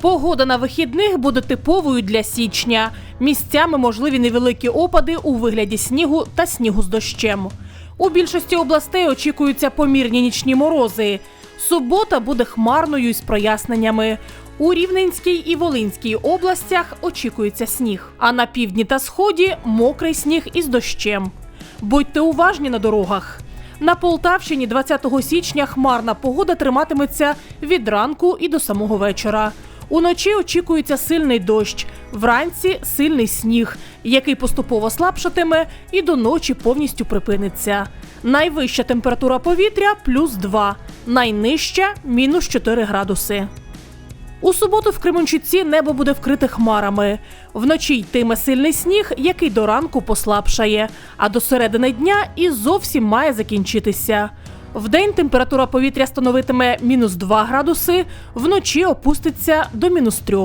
Погода на вихідних буде типовою для січня. Місцями можливі невеликі опади у вигляді снігу та снігу з дощем. У більшості областей очікуються помірні нічні морози. Субота буде хмарною із проясненнями. У Рівненській і Волинській областях очікується сніг, а на півдні та сході мокрий сніг із дощем. Будьте уважні на дорогах. На Полтавщині 20 січня хмарна погода триматиметься від ранку і до самого вечора. Уночі очікується сильний дощ, вранці сильний сніг, який поступово слабшатиме і до ночі повністю припиниться. Найвища температура повітря плюс 2, найнижча мінус 4 градуси. У суботу в Кременчуці небо буде вкрите хмарами. Вночі йтиме сильний сніг, який до ранку послабшає, а до середини дня і зовсім має закінчитися. Вдень температура повітря становитиме мінус 2 градуси, вночі опуститься до мінус 3.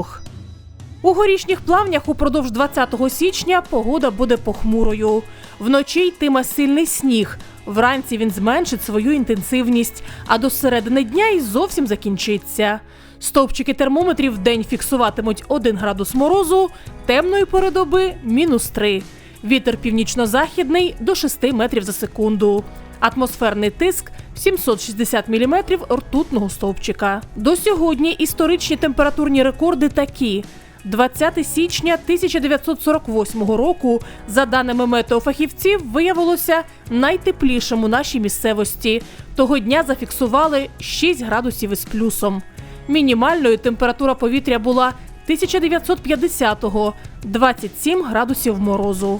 У горішніх плавнях упродовж 20 січня погода буде похмурою. Вночі йтиме сильний сніг. Вранці він зменшить свою інтенсивність, а до середини дня і зовсім закінчиться. Стовпчики термометрів вдень фіксуватимуть 1 градус морозу, темної пори доби – мінус 3. Вітер північно-західний до 6 метрів за секунду. Атмосферний тиск 760 мм ртутного стовпчика. До сьогодні історичні температурні рекорди такі. 20 січня 1948 року, за даними метеофахівців, виявилося найтеплішим у нашій місцевості. Того дня зафіксували 6 градусів із плюсом. Мінімальною температура повітря була 1950-го – 27 градусів морозу.